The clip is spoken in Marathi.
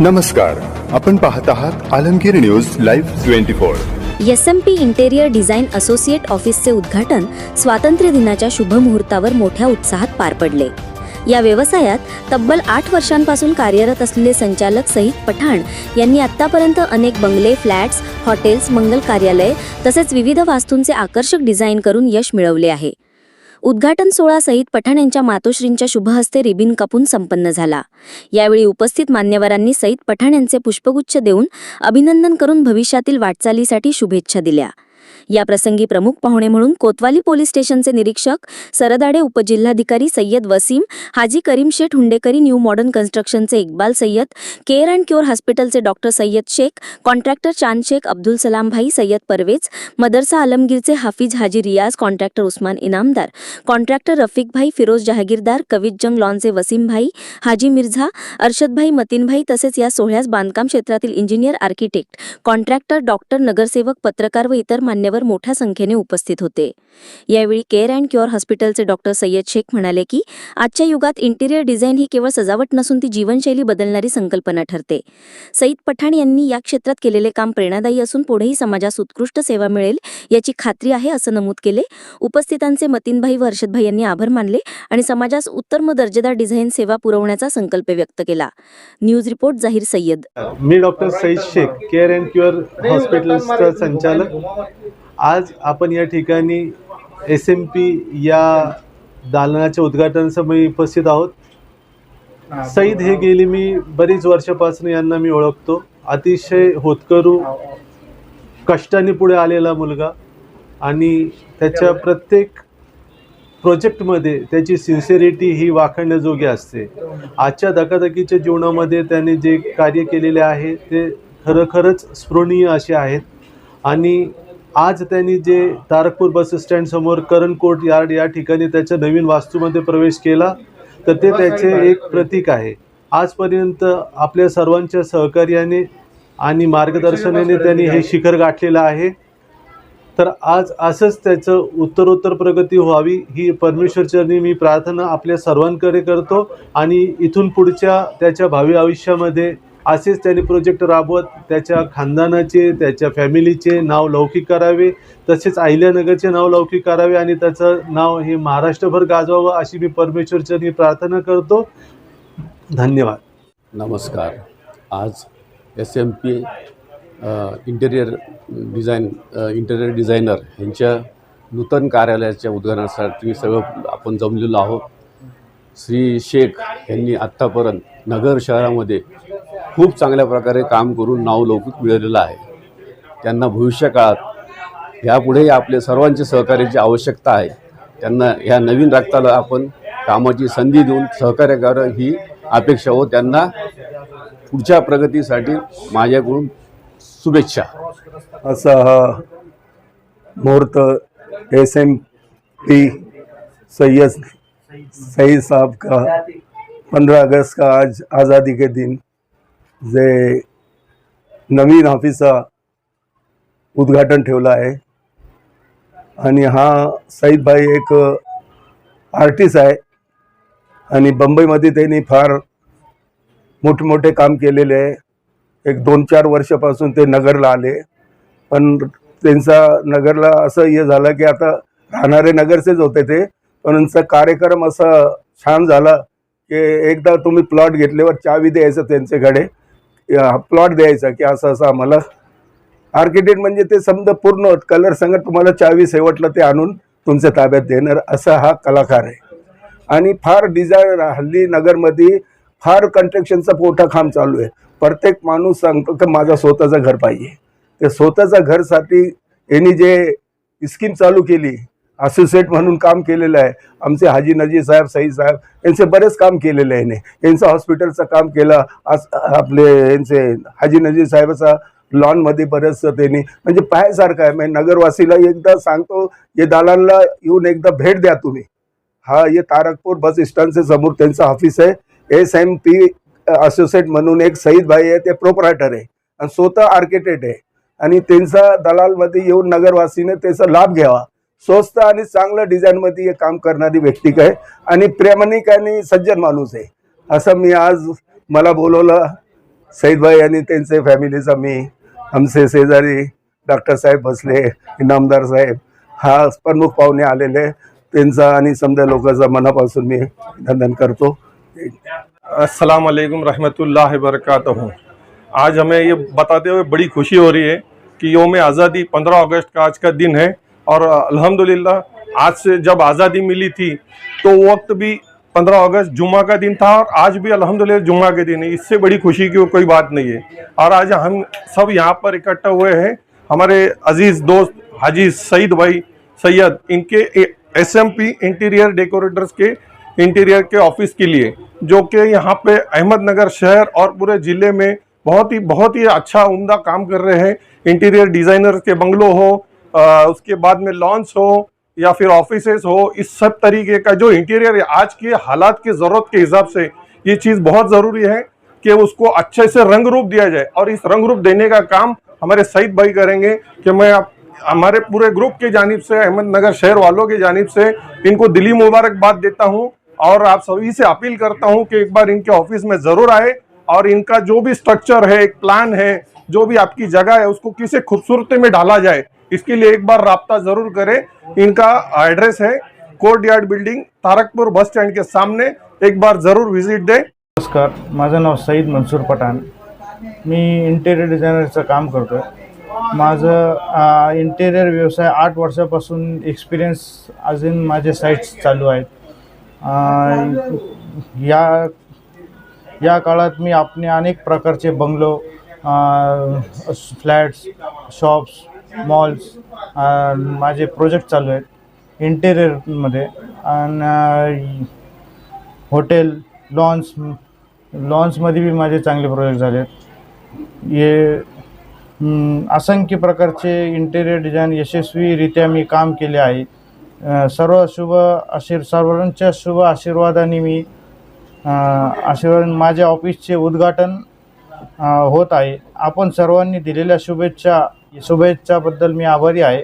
नमस्कार आपण पाहत आहात Alamgir news live twenty four. S M P interior design associate ऑफिसचे उद्घाटन स्वातंत्र्य दिनाच्या शुभमुहूर्तावर मोठ्या उत्साहात पार पडले. या व्यवसायात तब्बल आठ वर्षांपासून कार्यरत असलेले संचालक सईद पठाण यांनी आतापर्यंत अनेक बंगले फ्लॅट्स हॉटेल्स मंगल कार्यालय तसेच विविध वास्तूंचे आकर्षक डिझाईन करून यश मिळवले आहे. उद्घाटन सोहळा सईद पठाण यांच्या मातोश्रींच्या शुभहस्ते रिबिन कापून संपन्न झाला. यावेळी उपस्थित मान्यवरांनी सईद पठाण यांचे पुष्पगुच्छ देऊन अभिनंदन करून भविष्यातील वाटचालीसाठी शुभेच्छा दिल्या. या प्रसंगी प्रमुख पाहुणे म्हणून कोतवाली पोलीस स्टेशनचे निरीक्षक सरदाडे उपजिल्हाधिकारी Syed Wasim Haji Karim Sheth Hundekari new modern कन्स्ट्रक्शनचे Iqbal Syed care and cure हॉस्पिटलचे डॉक्टर सय्यद शेख कॉन्ट्रॅक्टर चांद शेख अब्दुल सलाम भाई सय्यद परवेज मदरसा आलमगीरचे हाफिज हाजी रियाज कॉन्ट्रॅक्टर उस्मान इनामदार कॉन्ट्रॅक्टर रफिक भाई फिरोज जहागीरदार कवित जंग लॉनचे वसीम भाई हाजी मिर्झा अर्शदभाई मतीनभाई तसेच या सोहळ्यास बांधकाम क्षेत्रातील इंजिनियर आर्किटेक्ट कॉन्ट्रॅक्टर डॉक्टर नगरसेवक पत्रकार व इतर मान्यवर मोठ्या संख्येने उपस्थित होते. यावेळी केअर अँड क्युअर हॉस्पिटलचे डॉक्टर सय्यद शेख म्हणाले की आजच्या युगात इंटिरियर डिझाईन ही केवळ सजावट नसून ती जीवनशैली बदलणारी संकल्पना ठरते. सईद पठाण यांनी या क्षेत्रात केलेले काम प्रेरणादायी असून पुढेही समाजास उत्कृष्ट सेवा मिळेल याची खात्री आहे असं नमूद केले. उपस्थितांचे मतीनभाई व हर्षदभाई यांनी आभार मानले आणि समाजास उत्तम दर्जेदार डिझाईन सेवा पुरवण्याचा संकल्प व्यक्त केला. न्यूज रिपोर्ट जाहीर सय्यद. मी doctor Saeed Shaikh care and cure hospital संचालक. आज आपण या ठिकाणी एस एम पी या दालनाच्या उद्घाटनासमयी उपस्थित आहोत. सईद हे गेली मी बरीच वर्षापासून यांना मी ओळखतो. अतिशय होतकरू कष्टाने पुढे आलेला मुलगा आणि त्याच्या प्रत्येक प्रोजेक्टमध्ये त्याची सिन्सिअरिटी ही वाखणण्याजोगी असते. आजच्या धकाधकीच्या जीवनामध्ये त्याने जे कार्य केलेले आहे ते खरोखरच स्पृहणीय असे आहेत. आणि आज त्यांनी जे तारकपूर बस स्टँडसमोर करण कोर्ट यार्ड या ठिकाणी त्याच्या नवीन वास्तूमध्ये प्रवेश केला तर ते त्याचे एक प्रतीक आहे. आजपर्यंत आपल्या सर्वांच्या सहकार्याने आणि मार्गदर्शनाने त्यांनी हे शिखर गाठलेलं आहे. तर आज असंच त्याचं उत्तरोत्तर प्रगती व्हावी ही परमेश्वरचरणी मी प्रार्थना आपल्या सर्वांकडे करतो आणि इथून पुढच्या त्याच्या भावी आयुष्यामध्ये असेच त्यांनी प्रोजेक्ट राबवत त्याच्या खानदानाचे त्याच्या फॅमिलीचे नाव लौकिक करावे तसेच अहिल्यानगरचे नाव लौकिक करावे आणि त्याचं नाव हे महाराष्ट्रभर गाजवावं अशी मी परमेश्वरचरणी प्रार्थना करतो. धन्यवाद. नमस्कार. आज S M P interior design interior designer यांच्या नूतन कार्यालयाच्या उद्घाटनासाठी सगळं आपण जमलेलो आहोत. श्री शेख यांनी आत्तापर्यंत नगर शहरामध्ये खूप चांगल्या प्रकारे काम करून नाव लौकिक मिळवलेलं आहे. त्यांना भविष्यकाळात काळात आपल्या आपले सर्वांचे सहकार्याची आवश्यकता आहे. त्यांना ह्या नवीन रक्ताला आपण कामाची संधी देऊन सहकार्य करावं ही अपेक्षा व त्यांना पुढच्या प्रगतीसाठी माझ्याकडून शुभेच्छा. असा हा मुहूर्त S M P Syed Sai साहब का पंद्रह अगस्त का आज आज़ादी के दिन जे नवीन ऑफिसचा उद्घाटन ठेवलं आहे. आणि हा सईदभाई एक आर्टिस्ट आहे. आणि बंबईमध्ये त्यांनी फार मोठमोठे काम केलेले आहे. एक दोन चार वर्षापासून ते नगरला आले. पण त्यांचा नगरला असं हे झालं की आता राहणारे नगरचेच होते ते. पण त्यांचा कार्यक्रम असा छान झाला की एकदा तुम्ही प्लॉट घेतल्यावर चावी द्यायचं त्यांच्याकडे. प्लॉट द्यायचा की असं असं आम्हाला आर्किटेक्ट म्हणजे ते समजा पूर्ण कलर संगत तुम्हाला चावी शेवटला ते आणून तुमच्या ताब्यात देणार असा हा कलाकार आहे. आणि फार डिझायर हल्ली नगरमध्ये फार कन्स्ट्रक्शनचा मोठा काम चालू आहे. प्रत्येक माणूस सांगतो की माझा स्वतःचं घर पाहिजे. ते स्वतःच्या घरसाठी यांनी जे स्कीम चालू केली असोसिएट म्हणून काम केलेलं आहे. आमचे हाजी नजीर साहेब सईद साहेब यांचे बरेच काम केलेले आहे यांचं हॉस्पिटलचं काम केलं. आज आपले यांचे हाजी नजीर साहेबाचा लॉनमध्ये बरंचसं त्यांनी म्हणजे पाहायसारखं आहे. म्हणजे नगरवासीला एकदा सांगतो हे दालानला येऊन एकदा भेट द्या तुम्ही. हा हे तारकपूर बस स्टँडच्या समोर त्यांचं ऑफिस आहे. एस एम पी असोसिएट म्हणून एक सईद भाई आहे ते प्रोपरायटर आहे. आणि स्वतः आर्किटेक्ट आहे. आणि त्यांचा दलालमध्ये येऊन नगरवासीने त्याचा लाभ घ्यावा. स्वस्त आणि चांगलं डिझाईनमध्ये हे काम करणारी व्यक्ती आहे आणि प्रेमानिक आणि सज्जन माणूस आहे. असं मी आज मला बोलवलं. सईदभाई आणि त्यांचे फॅमिलीचा मी. आमचे शेजारी डॉक्टर साहेब बसले इनामदार साहेब. हा प्रमुख पाहुणे आलेले. त्यांचा आणि समजा लोकांचा मनापासून मी अभिनंदन करतो. अस्सलाम वालेकुम रहमतुल्लाह वबरकातुहू. आज हमें ये बताते हुए बड़ी खुशी हो रही है कि योम आज़ादी 15 अगस्त का आज का दिन है। और अल्हम्दुलिल्लाह, आज से जब आज़ादी मिली थी तो वक्त भी 15 अगस्त जुम्मा का दिन था और आज भी अल्हम्दुलिल्लाह जुम्मा के दिन है। इससे बड़ी खुशी की कोई बात नहीं है। और आज हम सब यहाँ पर इकट्ठा हुए हैं। हमारे अज़ीज़ दोस्त हाजी सईद भाई सैयद, इनके S M P interior decorators के, इंटीरियर के ऑफ़िस के लिए, जो कि यहाँ पे अहमदनगर शहर और पूरे ज़िले में बहुत ही बहुत ही अच्छा उम्दा काम कर रहे हैं। इंटीरियर डिज़ाइनर के बंगलो हो उसके बाद में लॉन्च हो या फिर ऑफिसेस हो, इस सब तरीके का जो इंटीरियर है, आज के हालात की ज़रूरत के हिसाब से ये चीज़ बहुत ज़रूरी है कि उसको अच्छे से रंग रूप दिया जाए। और इस रंग रूप देने का काम हमारे सईद भाई करेंगे कि मैं आप, हमारे पूरे ग्रुप के जानिब से, अहमदनगर शहर वालों की जानिब से इनको दिली मुबारकबाद देता हूँ और आप सभी से अपील करता हूँ कि एक बार इनके ऑफ़िस में ज़रूर आए और इनका जो भी स्ट्रक्चर है, एक प्लान है, जो भी आपकी जगह है, उसको किसी खूबसूरती में डाला जाए। इसके लिए एक बार रबता ज़रूर करें। इनका एड्रेस है court yard building Tarakpur bus stand के सामने। एक बार ज़रूर विजिट दें। नमस्कार माझं नाव सईद मनसूर पठाण. मी इंटेरियर डिझायनरचं काम करतो आहे माझं इंटेरियर व्यवसाय आठ वर्षापासून एक्सपिरियन्स अजून माझे साईट्स चालू आहेत. या या काळात मी आपले अनेक प्रकारचे बंगलो फ्लॅट्स शॉप्स मॉल्स माझे प्रोजेक्ट चालू आहेत. इंटेरियरमध्ये आणि हॉटेल लॉन्स लॉन्समध्ये बी माझे चांगले प्रोजेक्ट झाले आहेत. हे असंख्य प्रकारचे इंटेरियर डिझाईन यशस्वीरित्या मी काम केले आहे. सर्व शुभ आशीर् सर्वांच्या शुभ आशीर्वादाने मी आशीर्वाद माझ्या ऑफिसचे उद्घाटन होत आहे. आपण सर्वांनी दिलेल्या शुभेच्छा शुभेच्छाबद्दल मी आभारी आहे.